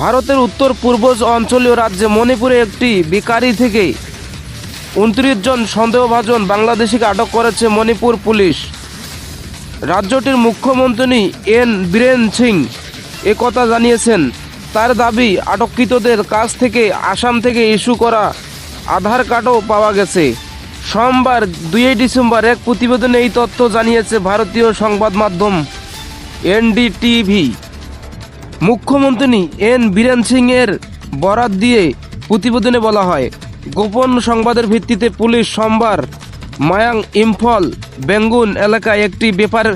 ভারতের উত্তর পূর্ব অঞ্চলীয় রাজ্যে মণিপুরে একটি বেকারি থেকে উনত্রিশ জন সন্দেহভাজন বাংলাদেশিকে আটক করেছে মণিপুর পুলিশ। রাজ্যটির মুখ্যমন্ত্রী এন বীরেন সিং একথা জানিয়েছেন, তার দাবি আটককৃতদের কাছ থেকে, আসাম থেকে ইস্যু করা আধার কার্ডও পাওয়া গেছে। সোমবার দুই ডিসেম্বর এক প্রতিবেদনে এই তথ্য জানিয়েছে ভারতীয় সংবাদ মাধ্যম এনডিটিভি। মুখ্যমন্ত্রী এন বীরেন সিং এর বরাত দিয়ে প্রতিবেদনে বলা হয়, গোপন সংবাদের ভিত্তিতে পুলিশ সোমবার মায়াং ইম্ফল বেঙ্গুন এলাকায় একটি বেপার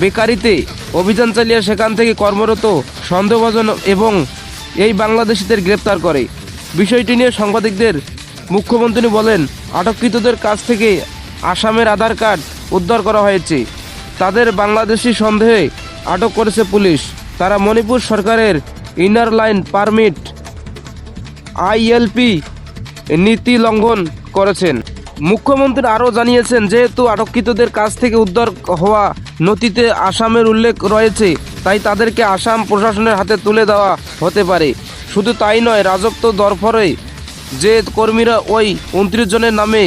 বেকারিতে অভিযান চালিয়ে সেখান থেকে কর্মরত সন্দেহভাজন এবং এই বাংলাদেশিদের গ্রেপ্তার করে। বিষয়টি নিয়ে সাংবাদিকদের মুখ্যমন্ত্রী বলেন, আটককৃতদের কাছ থেকে আসামের আধার কার্ড উদ্ধার করা হয়েছে। তাদের বাংলাদেশি সন্দেহে আটক করেছে পুলিশ। তারা মণিপুর সরকারের ইনার লাইন পারমিট আইএলপি নীতি লঙ্ঘন করেছেন। মুখ্যমন্ত্রী আরও জানিয়েছেন, যেহেতু আটককৃতদের কাছ থেকে উদ্ধার হওয়া নথিতে আসামের উল্লেখ রয়েছে, তাই তাদেরকে আসাম প্রশাসনের হাতে তুলে দেওয়া হতে পারে। শুধু তাই নয়, রাজত্ব দরফরে যে কর্মীরা ওই উনত্রিশ জনের নামে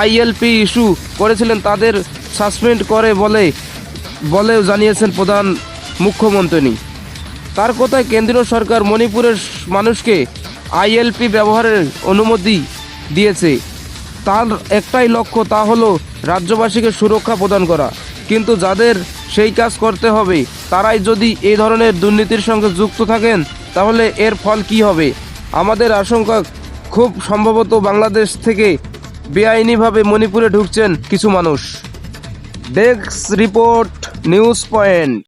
আইএলপি ইস্যু করেছিলেন, তাদের সাসপেন্ড করে বলে, বলেও জানিয়েছেন প্রধান মুখ্যমন্ত্রী। তার কথায় কেন্দ্রীয় সরকার মণিপুরের মানুষকে আইএলপি ব্যবহারের অনুমতি দিয়েছে। তার একটাই লক্ষ্য তা হলো রাজ্যবাসীকে সুরক্ষা প্রদান করা। কিন্তু যাদের সেই কাজ করতে হবে, তারাই যদি এই ধরনের দুর্নীতির সঙ্গে যুক্ত থাকেন, তাহলে এর ফল কি হবে? আমাদের আশঙ্কা খুব সম্ভবত বাংলাদেশ থেকে বেআইনিভাবে মণিপুরে ঢুকছেন কিছু মানুষ। Desk report, news point.